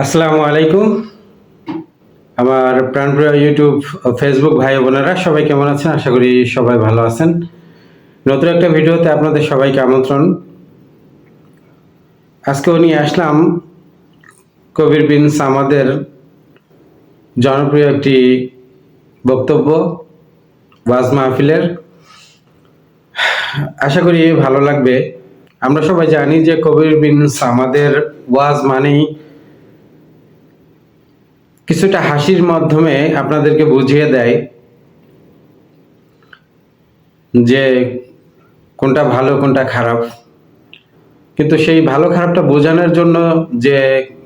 আসসালামু আলাইকুম। আমার প্রাণপ্রিয় ইউটিউব ফেসবুক ভাই বোনেরা, সবাই কেমন আছেন? আশা করি সবাই ভালো আছেন। নতুন একটা ভিডিওতে আপনাদের সবাইকে আমন্ত্রণ। আজকেও নিয়ে আসলাম কবির বিন সামাদের জনপ্রিয় একটি বক্তব্য, ওয়াজ মাহফিলের। আশা করি ভালো লাগবে। আমরা সবাই জানি যে কবির বিন সামাদের ওয়াজ মানেই কিছুটা হাসির মাধ্যমে আপনাদেরকে বুঝিয়ে দেয় যে কোনটা ভালো, কোনটা খারাপ। কিন্তু সেই ভালো, খারাপটা বোঝানোর জন্য যে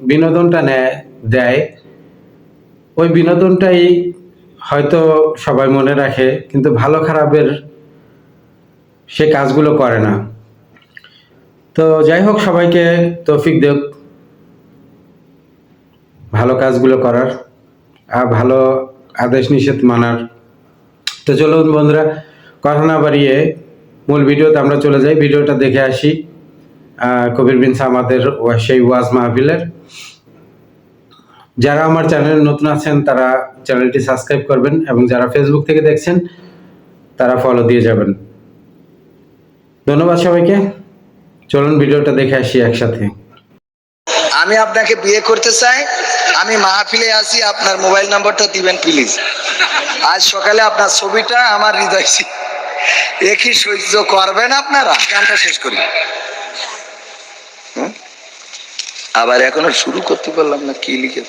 বিনোদনটা নেয় দেয়, ওই বিনোদনটাই হয়তো সবাই মনে রাখে, কিন্তু ভালো, খারাপের সে কাজগুলো করে না। তো যাই হোক, সবাইকে তৌফিক দেব ভালো কাজগুলো করার আর ভালো আদেশ নিষেধ মানার। তো চলুন বন্ধুরা, কথা না বাড়িয়ে মূল ভিডিওতে আমরা চলে যাই। ভিডিওটা দেখে আসি কবির বিন আমাদের সেই ওয়াজ মাহফিলের। যারা আমার চ্যানেলে নতুন আছেন, তারা চ্যানেলটি সাবস্ক্রাইব করবেন এবং যারা ফেসবুক থেকে দেখছেন, তারা ফলো দিয়ে যাবেন। ধন্যবাদ সবাইকে। চলুন ভিডিওটা দেখে আসি একসাথে। আমি আপনাকে বিয়ে করতে চাই আমি মাহফিলে আছি, আপনার মোবাইল নাম্বারটা দিবেন প্লিজ আজ সকালে আপনার ছবিটা আমার হৃদয় ছি- এ সহ্য করবেন আপনারা? গানটা শেষ করি? আবার এখনও শুরু করতে পারলাম না, কি লিখে?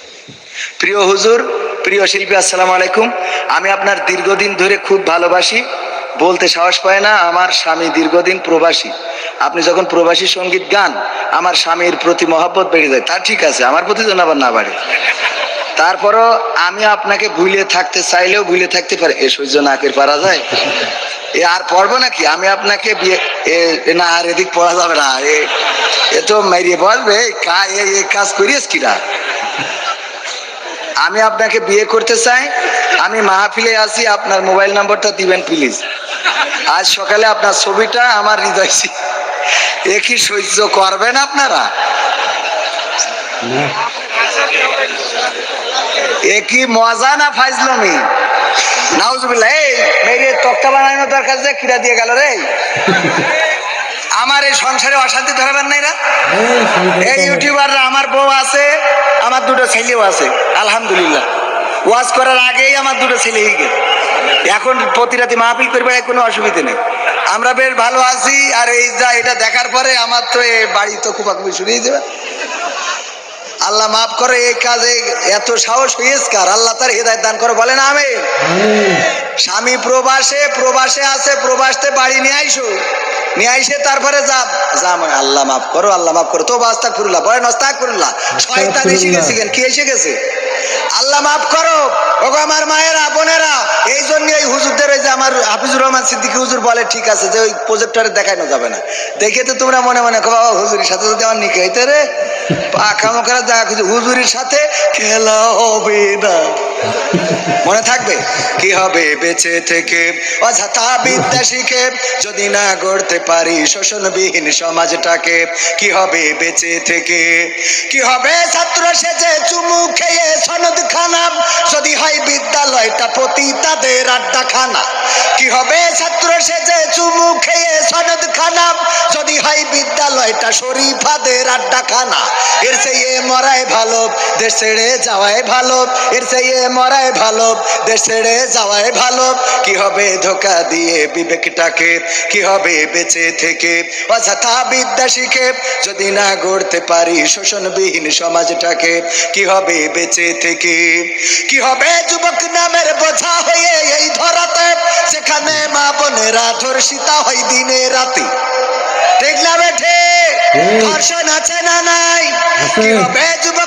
প্রিয় হুজুর, প্রিয় শিল্পী, আসসালামু আলাইকুম। আমি আপনার দীর্ঘদিন ধরে খুব ভালোবাসি। বলতে সাহস পায় না, আমার স্বামী দীর্ঘদিন প্রবাসী। আপনি যখন প্রবাসী সংগীত গান, আমার স্বামীর প্রতি মহাব্বত বেড়ে যায়। তা ঠিক আছে, আমার প্রতি যেন আবার না বাড়ে। তারপরও আমি আপনাকে ভুলে থাকতে চাইলেও ভুলে থাকতে পারে। এ সহ্য না করে পারা যায়। এ আর পড়ব নাকি? আমি আপনাকে বিয়ে না আর এদিক পড়া যাবে না। এ তো মেরিয়ে বলবে এ কাজ করিস কিনা আমি আপনাকে বিয়ে করতে চাই। আমি মাহফিলে আছি, আপনার মোবাইল নাম্বারটা দিবেন, প্লিজ। আজ সকালে আপনার ছবিটা আমার হৃদয় এ কি সহ্য করবেন আপনারা? এ কি মজা না ফাইজলামি নাউজুবিল্লাহ এই মেরে তক্তা বানানোর দরকার যে কিরা দিয়ে গেল রে। আমার এই সংসারে অশান্তি ধরাবেন না? এরা এই ইউটিউবাররা আমার বউ আছে আমার দুটো ছেলেও আছে আলহামদুলিল্লাহ। ওয়াজ করার আগেই আমার দুটো ছেলে হয়ে গেছে এখন প্রতি রাতে মাহফিল করবে কোনো অসুবিধা নেই। আমরা বেশ ভালো আছি আর এই যা এটা দেখার পরে আমার তো এ বাড়ি তো খুবাখুবি শুরু হয়ে যাবে আল্লাহ মাফ করে এই কাজে এত সাহস হয়েছে কার আল্লাহ তার হৃদায়ত দান করে বলেন আমি স্বামী প্রবাসে প্রবাসে আছে প্রবাসতে বাড়ি নিয়ে আইসো। নিয়ে আইসে তারপরে যা যা মানে আল্লাহ মাফ করো, আল্লাহ মাফ করো। তো বাস্তাক ফুরুল্লাহ বলেন অস্তাক ফুরুল্লাহ শয়তান এসে গেছে কেন? কি এসে গেছে? আল্লাহ মাফ করো। ওগো আমার মায়েরা, বোনেরা, এই জন্য এই হুজুরদের ওই যে আমার হাফিজুর রহমান সিদ্দিকী হুজুর বলে, ঠিক আছে, যে ওই প্রজেক্টরে দেখানো যাবে না। দেখে তো তোমরা মনে মনে কো, বাবা, হুজুরের সাথে যদি আমার নিকে হইতে রে? পাখা মোখরা দেখা খুঁজে, হুজুরের সাথে খেলা হবে না। মনে থাকবে? কি হবে বেঁচে থেকে? অযথা বিদ্যা শিখে যদি না গড়তে পারি শোষণবিহীন সমাজটাকে, কি হবে বেঁচে থেকে? কি হবে ছাত্র সেজে চুমু খেয়ে সনদ খানা যদি হয় বিদ্যালয়টা প্রতি তাদের আড্ডা খানা কি হবে ছাত্র সেজে চুমু খেয়ে সনদ খানা যদি হয় বিদ্যালয়টা শরীফাদের আড্ডা খানা এর চেয়ে মরাই ভালো, দেশ ছেড়ে যাওয়াই ভালো, এর চেয়ে মরাই ভালো দেশ ছেড়ে যাওয়াই ভালো। কি হবে ধোকা দিয়ে বিবেকটাকে কি হবে বেঁচে থেকে? অযথা বিদ্যা শিখে যদি না গড়তে পারি শোষণবিহীন সমাজটাকে কি হবে বেঁচে থেকে? কি হবে যুবক নামের বোঝা হয়ে এই ধরাতে? সেখানে মা বোনেরা ধর্ষিতা হয় দিনে রাতে। ঠিক না বেঠে? ধর্ষণ আছে না নাই? কি হবে যুবক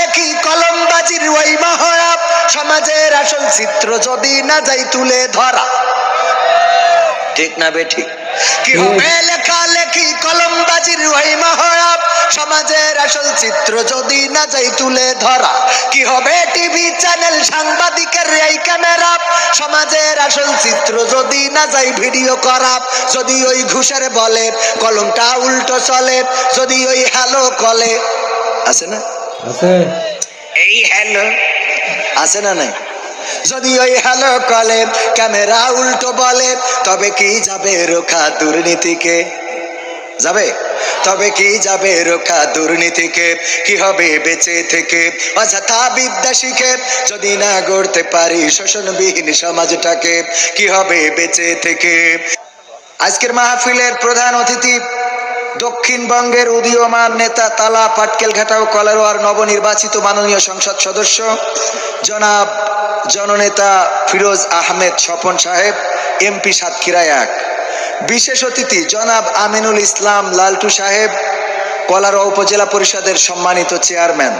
লেখি কলমবাজির ওই মহড়া। সমাজের আসল চিত্র যদি না যাই তুলে ধরা। ঠিক না বে ঠিক? কি হবে লেখা লেখি কলমবাজির ওই মহড়া? সমাজের আসল চিত্র যদি না যাই তুলে ধরা। কি হবে টিভি চ্যানেল সাংবাদিকের এই ক্যামেরা? সমাজের আসল চিত্র যদি না যাই ভিডিও করা। যদি ওই ঘুষের বলে কলমটা উল্টো চলে। যদি ওই হ্যালো কলে। আছে না? আছে? এই হ্যালো। আছে না নাই? যদি ওই হ্যালো কলে ক্যামেরা উল্টো বলে তবে কি যাবে রোখা দুর্নীতিকে? যাবে? তবে কি যাবে রোখা দুর্নীতিকে? কি হবে বেঁচে থেকে? অযথা বিদ্যা শিখে যদি না গড়তে পারি শোষণবিহীন সমাজটাকে কি হবে বেঁচে থেকে? আজকের মাহফিলের প্রধান অতিথি দক্ষিণবঙ্গের উদীয়মান নেতা তালা পাটকেলঘাটা ও কলারোয়ার নবনির্বাচিত মাননীয় সংসদ সদস্য, জনাব জননেতা ফিরোজ আহমেদ স্বপন সাহেব, এমপি সাতক্ষীরা এক। বিশেষ অতিথি, জনাব আমিনুল ইসলাম লালটু সাহেব, কলারোয়া উপজেলা পরিষদের সম্মানিত চেয়ারম্যান।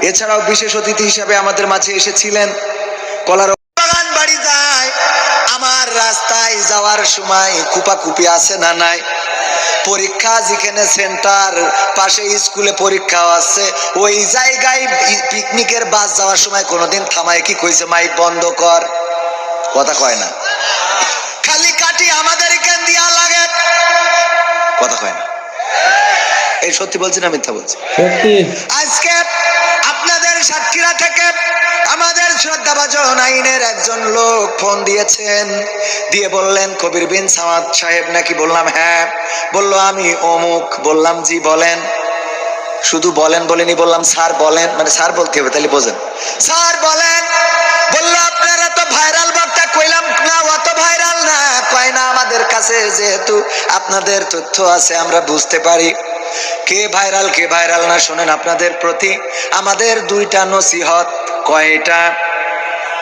এছাড়াও বিশেষ অতিথি হিসাবে আমাদের মাঝে এসেছিলেন বাগান বাড়ি যায়। আমার রাস্তায় যাওয়ার সময় কুপাকুপি আছে না নাই? পরীক্ষা যেখানে সেন্টার পাশে স্কুলে পরীক্ষা আছে। ওই জায়গায় পিকনিকের বাস যাওয়ার সময় কোনোদিন থামায় কি কইছে মাইক বন্ধ কর কথা কয় না। খালি কাটি আমাদের এখান দিয়া লাগে। কথা কয় না। এই সত্যি বলছি না মিথ্যা বলছি? আজকে আপনাদের সাতক্ষীরা থেকে আমাদের শ্রদ্ধাভাজন আইনের একজন লোক ফোন দিয়েছেন। দিয়ে বললেন, কবির বিন সামাদ সাহেব নাকি? বললাম হ্যাঁ। বলল, আমি অমুক। বললাম, জি, বলেন। শুধু বলেন বলেনি, বললাম, স্যার, বলেন। মানে স্যার, বলতে হবে। তাহলে বোঝেন। স্যার, বলেন। আমাদের কাছে যেহেতু আপনাদের তথ্য আছে, আমরা বুঝতে পারি। কে ভাইরাল কে ভাইরাল না, শোনেন আপনাদের প্রতি। আমাদের দুইটা নসিহত কয়টা?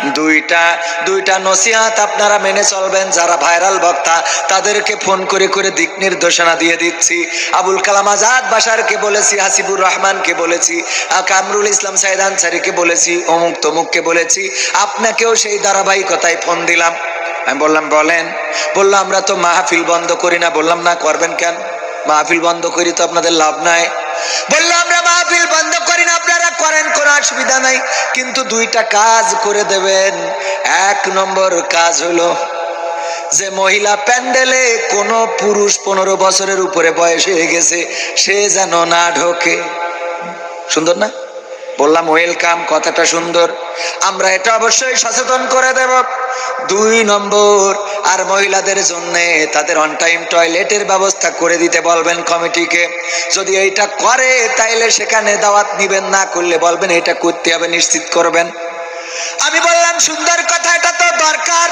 দুইটা দুইটা নসিহাত আপনারা মেনে চলবেন, যারা ভাইরাল বক্তা, তাদেরকে ফোন করে করে দিক নির্দেশনা দিয়ে দিচ্ছি। আবুল কালাম আজাদ বাসারকে বলেছি, হাসিবুর রহমানকে বলেছি কামরুল ইসলাম সাইদ আনসারিকে বলেছি, অমুক তমুককে বলেছি, আপনাকেও সেই ধারাবাহিকতায় ফোন দিলাম। আমি বললাম, বলেন। বলল, আমরা তো মাহফিল বন্ধ করি না। বললাম, না, করবেন কেন? মাহফিল বন্ধ করি তো আপনাদের লাভ নাই। বলল, আমরা মাহফিল বন্ধ করি না করেন, কোনো অসুবিধা নাই। কিন্তু দুইটা কাজ করে দেবেন। এক নম্বর কাজ হলো যে মহিলা প্যান্ডেলে কোনো পুরুষ পনেরো বছরের উপরে বয়স হয়ে গেছে, সে যেন না ঢোকে। সুন্দর না? বললাম ওয়েলকাম কথাটা সুন্দর। আমরা এটা অবশ্যই সচেতন করে দেব। দুই নম্বর আর মহিলাদের জন্য তাদের অন টাইম টয়লেটের ব্যবস্থা করে দিতে বলবেন কমিটিকে। যদি এইটা করে, তাইলে সেখানে দাওয়াত নিবেন, না করলে বলবেন এটা করতে হবে, নিশ্চিত করবেন। আমি বললাম, সুন্দর কথা, এটা তো দরকার।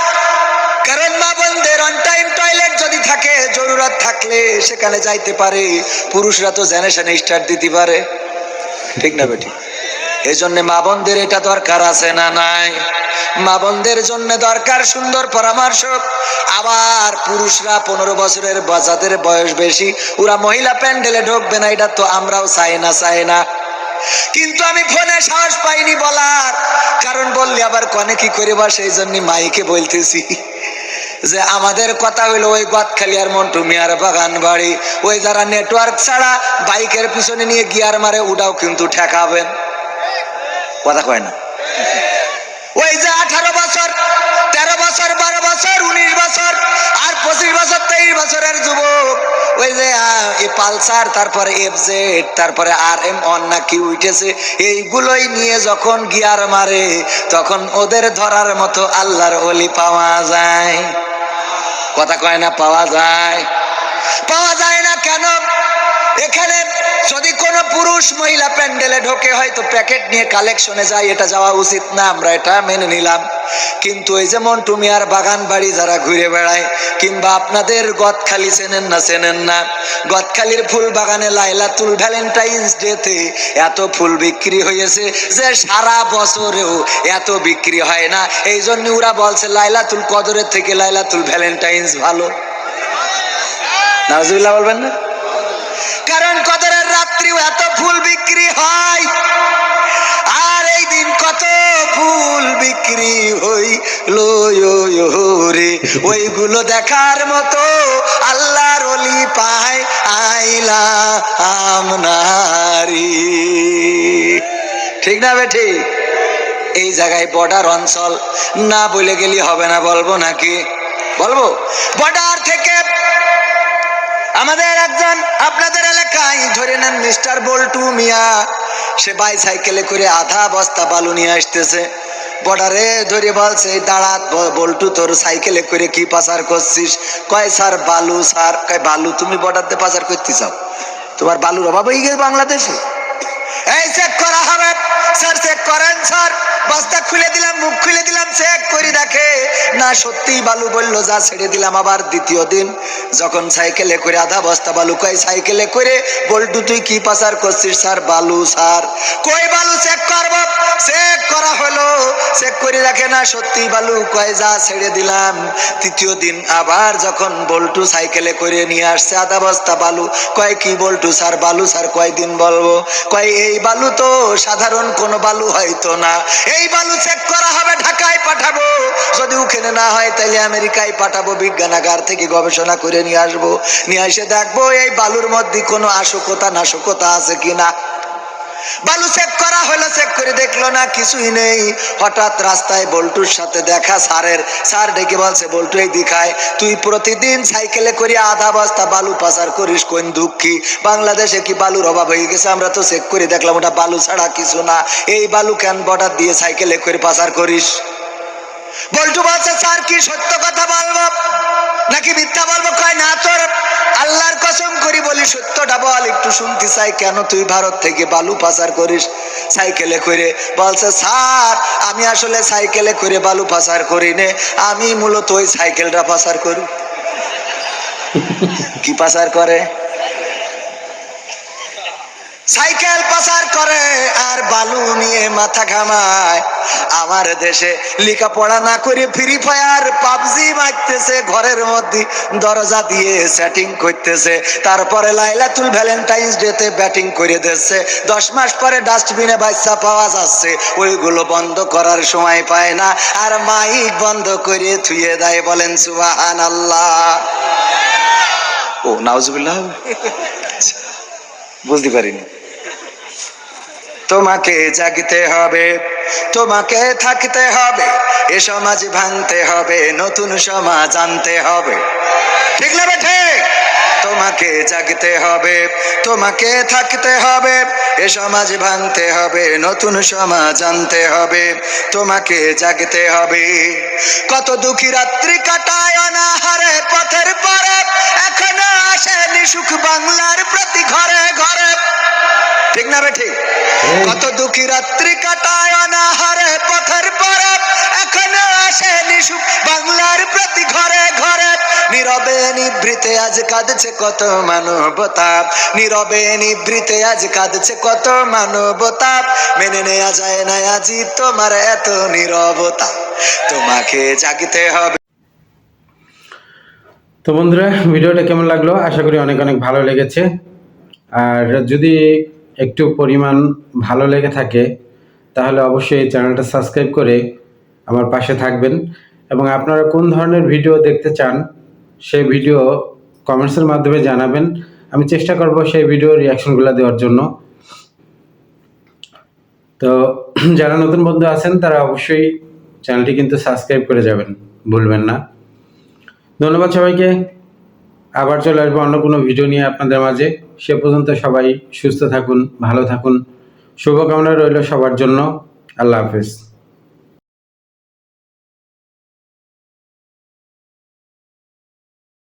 কারণ মা বোনদের অন টাইম টয়লেট যদি থাকে, জরুরত থাকলে সেখানে যাইতে পারে। পুরুষরা তো জেনে শুনে স্টার্ট দিতে পারে। ঠিক না, বেটি? এই জন্য মা বোনদের এটা দরকার আছে না নাই? মা বোনদের জন্য দরকার সুন্দর পরামর্শ। আবার পুরুষরা পনেরো বছরের বা- যাদের বয়স বেশি, ওরা মহিলা প্যান্ডেলে ঢুকবে না, এটা তো আমরাও চাই না চাই না। কিন্তু আমি ফোনে সাহস পাইনি বলার। কারণ বললে আবার কনে কি করে বা সেই জন্য মাইকে বলতেছি। যে আমাদের কথা হইল ওই গদখালি আর মন্টু মিয়ার বাগান বাড়ি। ওই যারা নেটওয়ার্ক ছাড়া বাইকের পিছনে নিয়ে গিয়ার মারে, ওটাও কিন্তু ঠেকাবেন। কথা কয় না। ওই যে আঠারো বছর, তেরো বছর, বারো বছর, উনিশ বছর, আর পঁচিশ বছর, তেইশ বছরের যুবক। ওই যে এই পালসার, তারপরে এফ জেড তারপরে আর এম অন না কি উঠেছে, এইগুলোই নিয়ে যখন গিয়ার মারে, তখন ওদের ধরার মতো আল্লাহর অলি পাওয়া যায়। কথা কয় না, পাওয়া যায়? পাওয়া যায় না কেন? এখানে পুরুষ, মহিলা প্যান্ডেলে ঢোকে, হয়তো প্যাকেট নিয়ে কালেকশনে যায়, এটা যাওয়া উচিত না, আমরা এটা মেনে নিলাম। কিন্তু ওই যেমন তুমি আর বাগান বাড়ি যারা ঘুরে বেড়ায়, কিংবা আপনাদের গদখালি চেনেন না চেনেন না, গদখালির ফুল বাগানে লাইলাতুল ভ্যালেন্টাইন্স ডেতে এত ফুল বিক্রি হয়েছে যে সারা বছরেও এত বিক্রি হয় না। এই জন্য ওরা বলছে, লাইলাতুল কদরের থেকে লাইলাতুল ভ্যালেন্টাইন্স ভালো। নাজুবিল্লাহ বলবেন না? কারণ কদরের রাত্রিও এত ফুল বিক্রি হয়। আর এই দিন কত ফুল বিক্রি হইল রে ওইগুলো দেখার মতো আল্লাহর অলি পায়, আইলা আমনারি ঠিক না বে, ঠিক? এই জায়গায় বর্ডার অঞ্চল, না বলে গেলি হবে না, বলব নাকি? বলব? বর্ডার থেকে আমাদের একজন আপনাদের এলাকায়, ধরে নেন মিস্টার বল্টু মিয়া, সে বাইসাইকেলে করে আধা বস্তা বালু নিয়ে আসতেছে। বর্ডারে ধরে বলছে, দাঁড়া বল্টু, তোর সাইকেলে করে কি পাচার করছিস? কয়, স্যার, বালু, স্যার। কয়, বালু, তুমি বর্ডারতে পাচার করতে চাও? তোমার বালুর অভাব হয়ে গেছে বাংলাদেশে? এই চেক করা হবে। স্যার চেক করেন স্যার বস্তা খুলে দিলাম, মুখ খুলে দিলাম চেক করে, দেখে। না সত্যি বালু বলল, যা ছেড়ে দিলাম আবার দ্বিতীয় দিন। যখন সাইকেলে করে আধা বস্তা বালু কয়, সাইকেলে করে, বল্টু, তুই কি পাচার করছিস স্যার বালু স্যার কই বালু চেক করব। চেক করা হলো। চেক করে, দেখে না সত্যি বালু কয়, যা ছেড়ে দিলাম। তৃতীয় দিন আবার যখন বল্টু সাইকেলে করে নিয়ে আসছে আধা বস্তা বালু, কয়, কি বল্টু স্যার বালু স্যার কয়দিন বলব? কয়, এই বালু তো সাধারণ কোনো বালু হয়তো না। এই বালু চেক করা হবে, ঢাকায় পাঠাবো। যদি ওখানে না হয় তাহলে আমেরিকায় পাঠাবো, বিজ্ঞানাগার থেকে গবেষণা করে নিয়ে আসব। নিয়ে এসে দেখব এই বালুর মধ্যে কোনো আশকতা নাশকতা আছে কিনা। বালু চেক করা হলো চেক করে দেখল না, কিছুই নেই। হঠাৎ রাস্তায় বল্টুর সাথে দেখা সারের সার ডেকে বলছে, বল্টু, এই দিখায় তুই প্রতিদিন সাইকেলে করে আধা বস্তা বালু পাচার করিস, কোন দুঃখী? বাংলাদেশে কি বালুর অভাব হয়ে গেছে? আমরা তো চেক করে দেখলাম, ওটা বালু ছাড়া কিছু না। এই বালু কেন বর্ডার দিয়ে সাইকেলে করে পাচার করিস? বল্টু বলছে, স্যার, কি সত্য কথা বলব? নাকি মিথ্যা বলব? কয়, না তোর, আল্লাহর কসম করি বলি, সত্যটা বল, একটু শুনতে চাই, কেন তুই ভারত থেকে বালু পাচার করিস? সাইকেলে করে বলছে, স্যার, আমি আসলে সাইকেলে করে বালু পাচার করি নে, আমি মূলত ওই সাইকেলটা পাচার করি। কি পাচার করে? সাইকেল পাচার করে আর বালু নিয়ে মাথা ঘামায়। আমার দেশে লেখাপড়া না করে ফ্রি ফায়ার পাবজি মারতেছে ঘরের মধ্যে দরজা দিয়ে সেটিং করতেছে। তারপরে লাইলাতুল ভ্যালেন্টাইন্স ডেতে ব্যাটিং করে দিচ্ছে। দশ মাস পরে ডাস্টবিনে বাচ্চা পাওয়া যাচ্ছে। ওইগুলো বন্ধ করার সময় পায় না। আর মাইক বন্ধ করে থুয়ে দেয় বলেন সুবাহান আল্লাহ ও নাউজুবিল্লাহ। বুঝতে পারিনি। তোমাকে জাগতে হবে, তোমাকে থাকতে হবে, এ সমাজ ভাঙতে হবে, নতুন সমাজ আনতে হবে। ঠিক না বেঠে তোমাকে জাগতে হবে, তোমাকে থাকতে হবে, এ সমাজ ভাঙতে হবে, নতুন সমাজ আনতে হবে, তোমাকে জাগতে হবে। কত দুঃখী রাত্রি কাটায় অনাহারে পথের পরে, এখনও আসেনি সুখ বাংলার প্রতি ঘরে ঘরে। ঠিক না বেঠি কত দুঃখী রাত্রি কাটায় অনাহারে পথের পরে এখনও আসেনি সুখ। বাংলার প্রতি ঘরে ঘরে নীরবে নিভৃতে আজ কাঁদছে কত মানবতা। নীরবে নিভৃতে আজ কাঁদছে কত মানবতা। মেনে নেয়া যায় না আজি তোমার এত নীরবতা। তোমাকে জাগতে হবে। তো বন্ধুরা ভিডিওটা কেমন লাগল? আশা করি অনেক অনেক ভালো লেগেছে। আর যদি একটু পরিমাণ ভালো লেগে থাকে, তাহলে অবশ্যই এই চ্যানেলটা সাবস্ক্রাইব করে আমার পাশে থাকবেন। এবং আপনারা কোন ধরনের ভিডিও দেখতে চান, সেই ভিডিও কমেন্টসের মাধ্যমে জানাবেন। আমি চেষ্টা করব সেই ভিডিও রিয়াকশনগুলো দেওয়ার জন্য। তো, যারা নতুন বন্ধু আছেন, তারা অবশ্যই চ্যানেলটি কিন্তু সাবস্ক্রাইব করে যাবেন। ভুলবেন না। ধন্যবাদ সবাইকে। আবার চলে আসব অন্য কোনো ভিডিও নিয়ে আপনাদের মাঝে। সে পর্যন্ত সবাই সুস্থ থাকুন ভালো থাকুন। শুভকামনা রইল সবার জন্য। আল্লাহ হাফেজ।